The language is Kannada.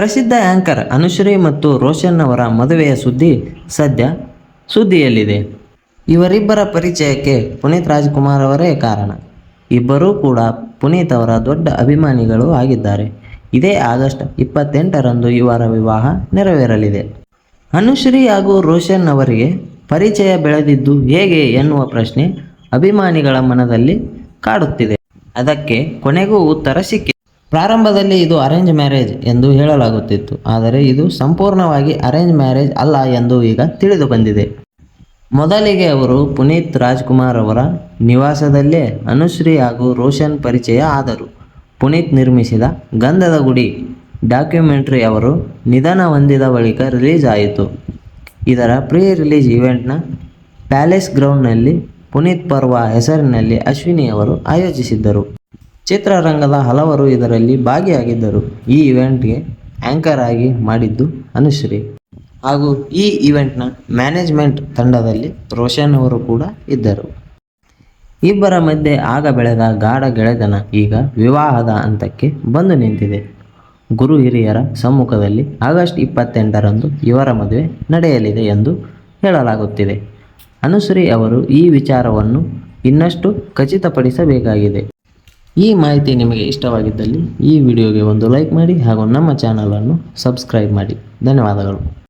ಪ್ರಸಿದ್ಧ ಆಂಕರ್ ಅನುಶ್ರೀ ಮತ್ತು ರೋಷನ್ ಅವರ ಮದುವೆಯ ಸುದ್ದಿ ಸದ್ಯ ಸುದ್ದಿಯಲ್ಲಿದೆ. ಇವರಿಬ್ಬರ ಪರಿಚಯಕ್ಕೆ ಪುನೀತ್ ರಾಜ್ಕುಮಾರ್ ಅವರೇ ಕಾರಣ. ಇಬ್ಬರೂ ಕೂಡ ಪುನೀತ್ ಅವರ ದೊಡ್ಡ ಅಭಿಮಾನಿಗಳು ಆಗಿದ್ದಾರೆ. ಇದೇ ಆಗಸ್ಟ್ ಇಪ್ಪತ್ತೆಂಟರಂದು ಇವರ ವಿವಾಹ ನೆರವೇರಲಿದೆ. ಅನುಶ್ರೀ ಹಾಗೂ ರೋಷನ್ ಅವರಿಗೆ ಪರಿಚಯ ಬೆಳೆದಿದ್ದು ಹೇಗೆ ಎನ್ನುವ ಪ್ರಶ್ನೆ ಅಭಿಮಾನಿಗಳ ಮನದಲ್ಲಿ ಕಾಡುತ್ತಿದೆ. ಅದಕ್ಕೆ ಕೊನೆಗೂ ಉತ್ತರ ಸಿಕ್ಕಿದೆ. ಪ್ರಾರಂಭದಲ್ಲಿ ಇದು ಅರೇಂಜ್ ಮ್ಯಾರೇಜ್ ಎಂದು ಹೇಳಲಾಗುತ್ತಿತ್ತು. ಆದರೆ ಇದು ಸಂಪೂರ್ಣವಾಗಿ ಅರೇಂಜ್ ಮ್ಯಾರೇಜ್ ಅಲ್ಲ ಎಂದು ಈಗ ತಿಳಿದು ಬಂದಿದೆ ಮೊದಲಿಗೆ ಅವರು ಪುನೀತ್ ರಾಜ್ಕುಮಾರ್ ಅವರ ನಿವಾಸದಲ್ಲೇ ಅನುಶ್ರೀ ಹಾಗೂ ರೋಷನ್ ಪರಿಚಯ ಆದರು. ಪುನೀತ್ ನಿರ್ಮಿಸಿದ ಗಂಧದ ಗುಡಿ ಡಾಕ್ಯುಮೆಂಟ್ರಿ ಅವರು ನಿಧನ ಹೊಂದಿದ ಬಳಿಕ ರಿಲೀಸ್ ಆಯಿತು. ಇದರ ಪ್ರೀ ರಿಲೀಸ್ ಈವೆಂಟ್ನ ಪ್ಯಾಲೇಸ್ ಗ್ರೌಂಡ್ನಲ್ಲಿ ಪುನೀತ್ ಪರ್ವ ಹೆಸರಿನಲ್ಲಿ ಅಶ್ವಿನಿ ಅವರು ಆಯೋಜಿಸಿದ್ದರು. ಚಿತ್ರರಂಗದ ಹಲವರು ಇದರಲ್ಲಿ ಭಾಗಿಯಾಗಿದ್ದರು. ಈ ಇವೆಂಟ್ಗೆ ಆ್ಯಂಕರ್ ಆಗಿ ಮಾಡಿದ್ದು ಅನುಶ್ರೀ. ಹಾಗೂ ಈ ಇವೆಂಟ್ನ ಮ್ಯಾನೇಜ್ಮೆಂಟ್ ತಂಡದಲ್ಲಿ ರೋಷನ್ ಅವರು ಕೂಡ ಇದ್ದರು. ಇಬ್ಬರ ಮಧ್ಯೆ ಆಗ ಬೆಳೆದ ಗಾಢ ಗೆಳೆತನ ಈಗ ವಿವಾಹದ ಹಂತಕ್ಕೆ ಬಂದು ನಿಂತಿದೆ. ಗುರು ಹಿರಿಯರ ಸಮ್ಮುಖದಲ್ಲಿ ಆಗಸ್ಟ್ ಇಪ್ಪತ್ತೆಂಟರಂದು ಇವರ ಮದುವೆ ನಡೆಯಲಿದೆ ಎಂದು ಹೇಳಲಾಗುತ್ತಿದೆ. ಅನುಶ್ರೀ ಅವರು ಈ ವಿಚಾರವನ್ನು ಇನ್ನಷ್ಟು ಖಚಿತಪಡಿಸಬೇಕಾಗಿದೆ. ಈ ಮಾಹಿತಿ ನಿಮಗೆ ಇಷ್ಟವಾಗಿದ್ದಲ್ಲಿ ಈ ವಿಡಿಯೋಗೆ ಒಂದು ಲೈಕ್ ಮಾಡಿ ಹಾಗೂ ನಮ್ಮ ಚಾನಲನ್ನು ಸಬ್ಸ್ಕ್ರೈಬ್ ಮಾಡಿ. ಧನ್ಯವಾದಗಳು.